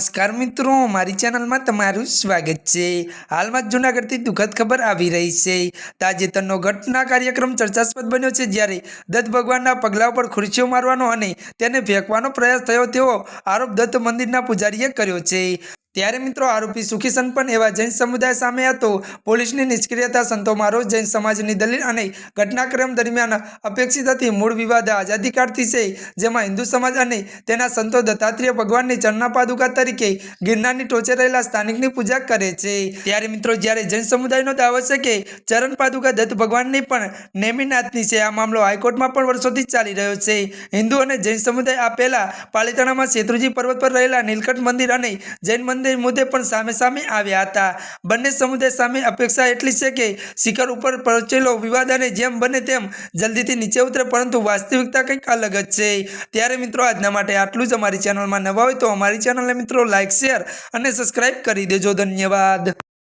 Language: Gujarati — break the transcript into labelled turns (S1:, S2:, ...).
S1: નમસ્કાર મિત્રો, મારી ચેનલમાં તમારું સ્વાગત છે. હાલમાં જ જૂનાગઢથી દુઃખદ ખબર આવી રહી છે. તાજેતરનો ઘટના કાર્યક્રમ ચર્ચાસ્પદ બન્યો છે જ્યારે દત્ત ભગવાનના પગલા ઉપર ખુરશીઓ મારવાનો અને તેને ફેંકવાનો પ્રયાસ થયો તેવો આરોપ દત્ત મંદિરના પૂજારીએ કર્યો છે. ત્યારે મિત્રો આરોપી સુખી પણ એવા જૈન સમુદાય સામે હતો. પોલીસની નિષ્ક્રિયતા સંતોમાં રોજ જૈન સમાજની દલીલ અને ઘટનાક્રમ દરમિયાન અપેક્ષિત હતી મૂળ વિવાદ આઝાદી કાળથી છે, જેમાં હિન્દુ સમાજ અને તેના સંતો દત્તાત્રેય ભગવાનની ચરણા પાદુકા તરીકે ગિરનારની ટોચે રહેલા સ્થાનિકની પૂજા કરે છે. ત્યારે મિત્રો જ્યારે જૈન સમુદાયનો દાવો છે કે ચરણ પાદુકા દત્ત ભગવાનની પણ નેમિનાથની છે, આ મામલો હાઈકોર્ટમાં પણ વર્ષોથી ચાલી રહ્યો છે. હિન્દુ અને જૈન સમુદાય આ પહેલા પાલિતાણામાં શેત્રુજી પર્વત પર રહેલા નીલકંઠ મંદિર અને જૈન મંદિર મુદ્દે પણ સામે સામે આવ્યા હતા. બંને સમુદાય સામે અપેક્ષા એટલી છે કે શિખર ઉપર પહોંચેલો વિવાદ અને જેમ બને તેમ જલ્દીથી નીચે ઉતરે, પરંતુ વાસ્તવિકતા કંઈક અલગ જ છે. ત્યારે મિત્રો, આજના માટે આટલું જ. અમારી ચેનલમાં નવા હોય તો અમારી ચેનલને મિત્રો લાઇક શેર અને સબસ્ક્રાઇબ કરી દેજો. ધન્યવાદ.